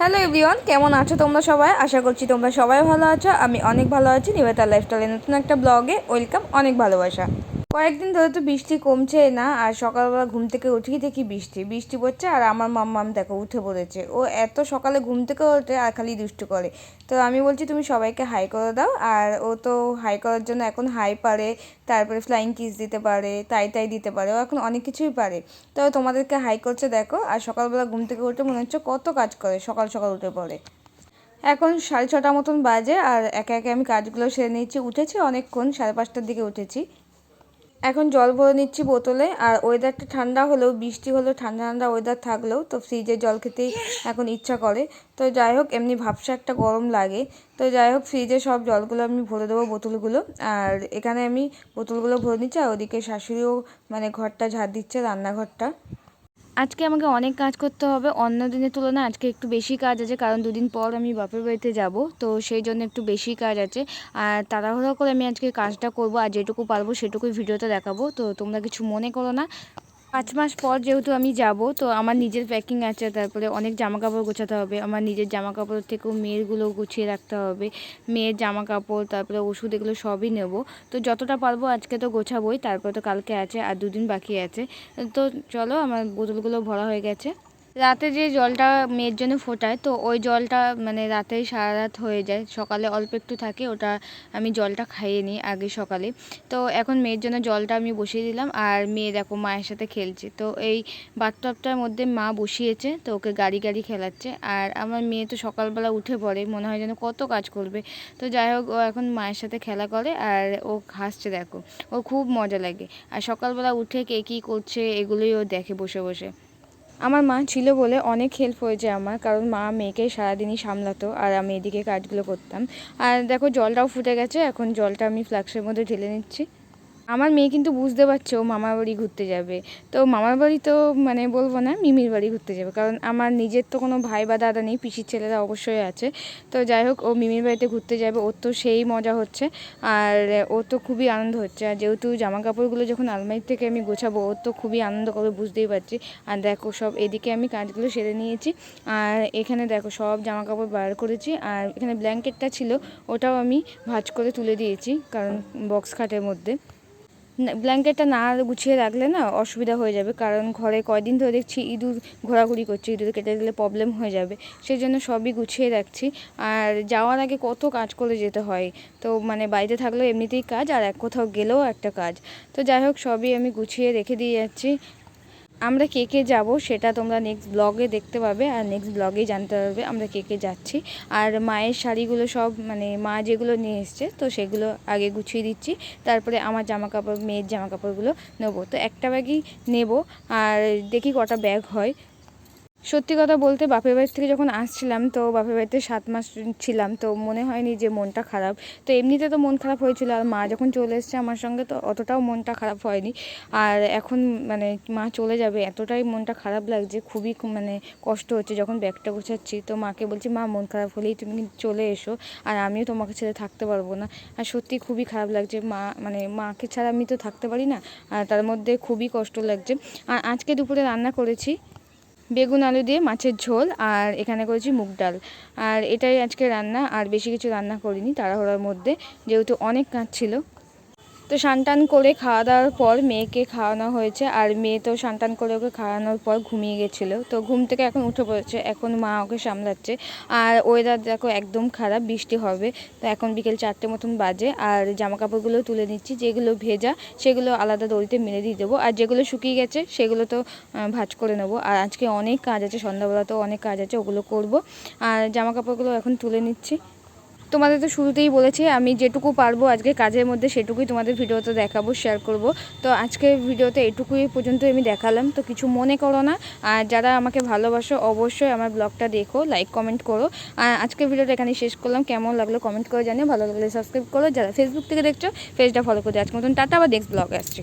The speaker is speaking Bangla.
হ্যালো এভরিওয়ান, কেমন আছো তোমরা সবাই? আশা করছি তোমরা সবাই ভালো আছো। আমি অনেক ভালো আছি। নিবেতা লাইফস্টাইলের নতুন একটা ব্লগে ওয়েলকাম, অনেক ভালোবাসা। কয়েকদিন ধরে তো বৃষ্টি কমছে না, আর সকালবেলা ঘুম থেকে উঠেই দেখি বৃষ্টি। বৃষ্টি পড়ছে আর আমার মাম্মাম দেখো, উঠে পড়েছে। ও এত সকালে ঘুম থেকে ওঠে আর খালি দুষ্টু করে। তো আমি বলছি, তুমি সবাইকে হাই করে দাও। আর ও তো হাই করার জন্য এখন হাই পারে, তারপরে ফ্লাইং কিস দিতে পারে, তাই তাই দিতে পারে। ও এখন অনেক কিছুই পারে। তো তোমাদেরকে হাই করছে, দেখো। আর সকালবেলা ঘুম থেকে উঠে মনে হচ্ছে কত কাজ করে, সকাল সকাল উঠে পড়ে। এখন সাড়ে ছটা মতন বাজে, আর একে একে আমি কাজগুলো সেরে নিচ্ছি উঠেছি অনেকক্ষণ, সাড়ে পাঁচটার দিকে উঠেছি। এখন জল ভরে নিচ্ছি বোতলে, আর ওয়েদারটা ঠান্ডা হলেও, বৃষ্টি হলেও ঠান্ডা ঠান্ডা ওয়েদার থাকলেও তো ফ্রিজে জল খেতেই এখন ইচ্ছা করে। তো যাই হোক, এমনি ভাবসা একটা গরম লাগে। তো যাই হোক ফ্রিজে সব জলগুলো আমি ভরে দেবো বোতলগুলো। আর এখানে আমি বোতলগুলো ভরে নিচ্ছি, আর ওদিকে শাশুড়িও মানে ঘরটা ঝাড় দিচ্ছে, রান্নাঘরটা। আজকে আমাকে অনেক কাজ করতে হবে, অন্য দিনের তুলনায় আজকে একটু বেশি কাজ আছে, কারণ দুদিন পর আমি বাপের বাড়িতে যাব, তো সেই জন্য একটু বেশি কাজ আছে। আর তাড়াহুড়ো করে আমি আজকে কাজটা করব, আর যেটুকু পারব সেটুকুই ভিডিওতে দেখাবো, তো তোমরা কিছু মনে করো না। পাঁচ মাস পর যেহেতু আমি যাব, তো আমার নিজের প্যাকিং আছে, তারপরে অনেক জামা কাপড় গোছাতে হবে। আমার নিজের জামা কাপড় থেকেও মেয়েরগুলো গুছিয়ে রাখতে হবে। মেয়ের জামা কাপড় তারপরে ওষুধ এগুলো সবই নেব। তো যতটা পারব আজকে তো গোছাবোই, তারপরে তো কালকে আছে আর দুদিন বাকি আছে। তো চলো, আমার বোতলগুলো ভরা হয়ে গেছে। রাতে যে জলটা মেয়ের জন্য ফোটায়, তো ওই জলটা মানে রাতেই সারা রাত হয়ে যায়। সকালে অল্প একটু থাকে, ওটা আমি জলটা খাইয়ে নিই আগে সকালে। তো এখন মেয়ের জন্য জলটা আমি বসিয়ে দিলাম, আর মেয়ে দেখো মায়ের সাথে খেলছে। তো এই বাথটবটার মধ্যে মা বসিয়েছে, তো ওকে গাড়ি গাড়ি খেলাচ্ছে। আর আমার মেয়ে তো সকালবেলা উঠে পড়ে, মনে হয় যেন কত কাজ করবে। তো যাই হোক, ও এখন মায়ের সাথে খেলা করে, আর ও হাসছে দেখো। ও খুব মজা লাগে। আর সকালবেলা উঠে কে কী করছে, এগুলোই ও দেখে বসে বসে। আমার মা ছিল বলে অনেক হেল্প হয়েছে আমার, কারণ মা মেয়েকে সারাদিনই সামলাতো আর আমি এদিকে কাজগুলো করতাম। আর দেখো জলটাও ফুটে গেছে, এখন জলটা আমি ফ্লাক্সের মধ্যে ঢেলে নিচ্ছি। আমার মেয়ে কিন্তু বুঝতে পারছে ও মামার বাড়ি ঘুরতে যাবে। তো মামার বাড়ি তো মানে বলব না, মিমির বাড়ি ঘুরতে যাবে। কারণ আমার নিজের তো কোনো ভাই বা দাদা নেই, পিসির ছেলেরা অবশ্যই আছে। তো যাই হোক, ও মিমির বাড়িতে ঘুরতে যাবে, ওর তো সেই মজা হচ্ছে। আর ও তো খুবই আনন্দ হচ্ছে। আর যেহেতু জামা কাপড়গুলো যখন আলমারি থেকে আমি গোছাবো, ওর তো খুবই আনন্দ করবে বুঝতেই পারছি। আর দেখো, সব এদিকে আমি কাজগুলো সেরে নিয়েছি। আর এখানে দেখো, সব জামা কাপড় বার করেছি। আর এখানে ব্ল্যাঙ্কেটটা ছিল, ওটাও আমি ভাজ করে তুলে দিয়েছি, কারণ বক্স খাটের মধ্যে। ব্ল্যাঙ্কেটটা না গুছিয়ে রাখলে না অসুবিধা হয়ে যাবে। কারণ ঘরে কয়দিন ধরে দেখছি ইঁদুর ঘোরাঘুরি করছে, ইঁদুর কেটে দিলে প্রবলেম হয়ে যাবে। সেই জন্য সবই গুছিয়ে রাখছি। আর যাওয়ার আগে কত কাজ করে যেতে হয়? তো মানে বাড়িতে থাকলেও এমনিতেই কাজ, আর এক কোথাও গেলেও একটা কাজ। তো যাই হোক, সবই আমি গুছিয়ে রেখে দিয়ে যাচ্ছি। আমরা কে কে যাব সেটা তোমরা নেক্সট ব্লগে দেখতে পাবে আর নেক্সট ব্লগেই জানতে পারবে আমরা কে কে যাচ্ছি। আর মায়ের শাড়িগুলো সব মানে মা যেগুলো নিয়ে এসছে, তো সেগুলো আগে গুছিয়ে দিচ্ছি। তারপরে আমার জামা কাপড় মেয়ের জামা কাপড়গুলো নেব। তো একটা ব্যাগই নেব আর দেখি কটা ব্যাগ হয়। সত্যি কথা বলতে বাপের বাড়ি থেকে যখন আসছিলাম, তো বাপের বাড়িতে সাত মাস ছিলাম, তো মনে হয়নি যে মনটা খারাপ। তো এমনিতে তো মন খারাপ হয়েছিল, আর মা যখন চলে এসছে আমার সঙ্গে, তো অতটাও মনটা খারাপ হয়নি। আর এখন মানে মা চলে যাবে, এতটাই মনটা খারাপ লাগছে, খুবই মানে কষ্ট হচ্ছে যখন ব্যাগটা গোছাচ্ছি। তো মাকে বলছি, মা, মন খারাপ হলেই তুমি চলে এসো, আর আমিও তোমাকে ছেড়ে থাকতে পারব না। আর সত্যি খুবই খারাপ লাগছে, মা মানে মাকে ছাড়া আমি তো থাকতে পারি না, আর তার মধ্যে খুবই কষ্ট লাগছে। আর আজকে দুপুরে রান্না করেছি। বেগুন আলু দিয়ে মাছের ঝোল আর এখানে করেছি মুগ ডাল। আর এটাই আজকে রান্না, আর বেশি কিছু রান্না করিনি তাড়াহুড়োর মধ্যে, যেহেতু অনেক কাজ ছিল। তো সানটান করে খাওয়া দাওয়ার পর মেয়েকে খাওয়ানো হয়েছে। আর মেয়ে তো সানটান করে ওকে খাওয়ানোর পর ঘুমিয়ে গেছিল। তো ঘুম থেকে এখন উঠে পড়েছে। এখন মা ওকে সামলাচ্ছে। আর ওয়েদার দেখো একদম খারাপ, বৃষ্টি হবে। তো এখন বিকেল চারটে মতন বাজে। আর জামা কাপড়গুলো তুলে নিচ্ছি। যেগুলো ভেজা, সেগুলো আলাদা দড়িতে মেরে দিয়ে দেবো। আর যেগুলো শুকিয়ে গেছে, সেগুলো তো ভাজ করে নেব। আর আজকে অনেক কাজ আছে, সন্ধ্যাবেলা তো অনেক কাজ আছে, ওগুলো করব। আর জামা কাপড়গুলো এখন তুলে নিচ্ছি। তোমাদের তো শুরুতেই বলেছি, আমি যেটুকু পারব আজকে কাজের মধ্যে সেটুকুই তোমাদের ভিডিওতে দেখাবো শেয়ার করব। তো আজকের ভিডিওতে এটুকুই পর্যন্ত আমি দেখালাম, তো কিছু মনে করো না। আর যারা আমাকে ভালোবাসো অবশ্যই আমার ব্লগটা দেখো লাইক কমেন্ট করো। আর আজকের ভিডিওটা এখানে শেষ করলাম, কেমন লাগল কমেন্ট করে জানিও, ভালো লাগলে সাবস্ক্রাইব করো। যারা ফেসবুক থেকে দেখছ পেজটা ফলো করে আজকে মতন টাটা বা নেক্সট ব্লগে আসছি।